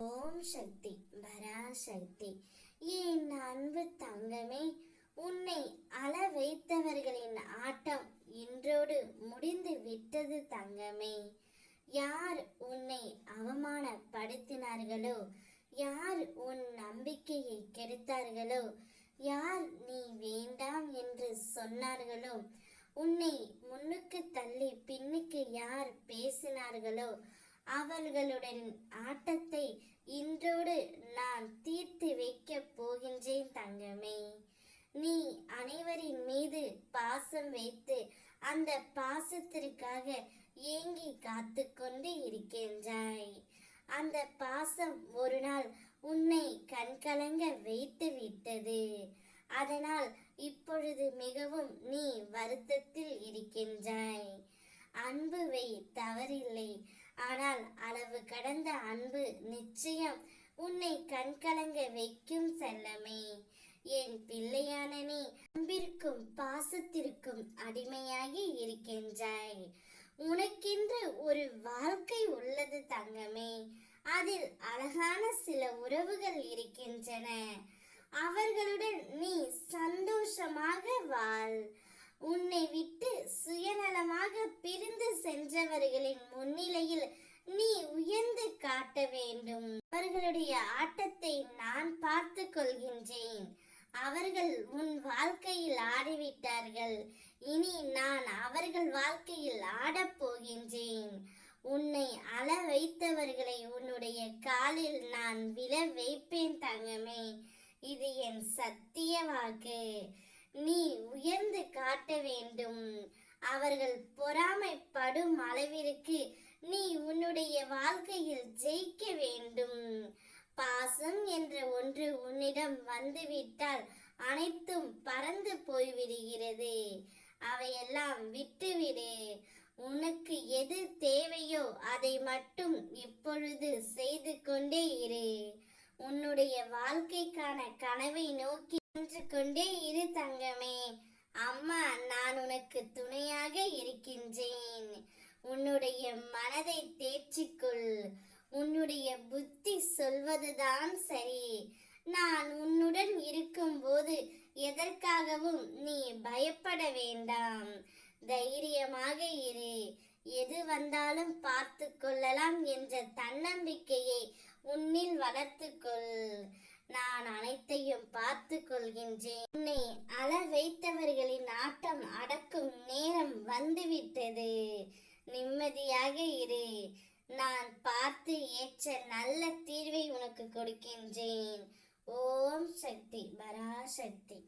ஓம் சக்தி பராசக்தி. என் அன்பு தங்கமே உன்னை அள வைத்தவர்களின் ஆட்டம் இன்றோடு முடிந்து விட்டது தங்கமே. யார் உன்னை அவமானப்படுத்தினார்களோ யார் உன் நம்பிக்கையை கெடுத்தார்களோ யார் நீ வேண்டாம் என்று சொன்னார்களோ உன்னை முன்னுக்கு தள்ளி பின்னுக்கு யார் பேசினார்களோ அவர்களுடன் ஆட்ட இன்றோடு நான் தீர்த்து வைக்கப் போகின்றேன் தங்கமே நீ அனைவரின் மீது பாசம் வைத்து அந்த பாசத்திற்காக ஏங்கி காத்து கொண்டு இருக்கின்றாய். அந்த பாசம் ஒரு நாள் உன்னை கண்கலங்க வைத்து விட்டது. அதனால் இப்பொழுது மிகவும் நீ வருத்தத்தில் இருக்கின்றாய். அன்பு வை தவறில்லை. ஆனால் அளவு கடந்த அன்பு நிச்சயம் உன்னை கண்கலங்க வைக்கும் செல்லமே என் பிள்ளையான நீ அன்பிற்கும் பாசத்திற்கும் அடிமையாகி இருக்கின்றாய். உனக்கென்று ஒரு வாழ்க்கை உள்ளது தங்கமே. அதில் அழகான சில உறவுகள் இருக்கின்றன. அவர்களுடன் நீ சந்தோஷமாக வாழ். உன்னை விட்டு சுயநலமாக பிரிந்து சென்றவர்களின் முன்னிலையில் நீ உயர்ந்து காட்ட வேண்டும். அவர்களுடைய ஆட்டத்தை நான் பார்த்து கொள்கின்றேன். அவர்கள் உன் வாழ்க்கையில் ஆடிவிட்டார்கள். இனி நான் அவர்கள் வாழ்க்கையில் ஆடப் போகின்றேன். உன்னை அள வைத்தவர்களை உன்னுடைய காலில் நான் விழ வைப்பேன் தங்கமே. இது என் சத்திய வாக்கு. நீ உயர்ந்து காட்ட வேண்டும். அவர்கள் பொறாமைப்படும் அளவிற்கு நீ உன்னுடைய வாழ்க்கையில் ஜெயிக்க வேண்டும். பாசம் என்ற ஒன்று வந்துவிட்டால் அனைத்தும் பறந்து போய்விடுகிறது. அவையெல்லாம் விட்டுவிடு. உனக்கு எது தேவையோ அதை மட்டும் இப்பொழுது செய்து கொண்டே இரு. உன்னுடைய வாழ்க்கைக்கான கனவை நோக்கி நின்று கொண்டே இரு தங்கமே. அம்மா நான் உனக்கு துணையாக இருக்கின்றேன். உன்னுடைய மனதை தேர்ச்சிக்குள் உன்னுடைய புத்தி சொல்வதுதான் சரி. நான் உன்னுடன் இருக்கும்போது எதற்காகவும் நீ பயப்பட வேண்டாம். தைரியமாக இரு. எது வந்தாலும் பார்த்து கொள்ளலாம் என்ற தன்னம்பிக்கையை உன்னில் வளர்த்துக்கொள். நான் அனைத்தையும் பார்த்து கொள்கின்றேன். உன்னை அள வைத்தவர்களின் ஆட்டம் அடக்கும் நேரம் வந்துவிட்டது. நிம்மதியாக இரு. நான் பார்த்து ஏற்ற நல்ல தீர்வை உனக்கு கொடுக்கின்றேன். ஓம் சக்தி பராசக்தி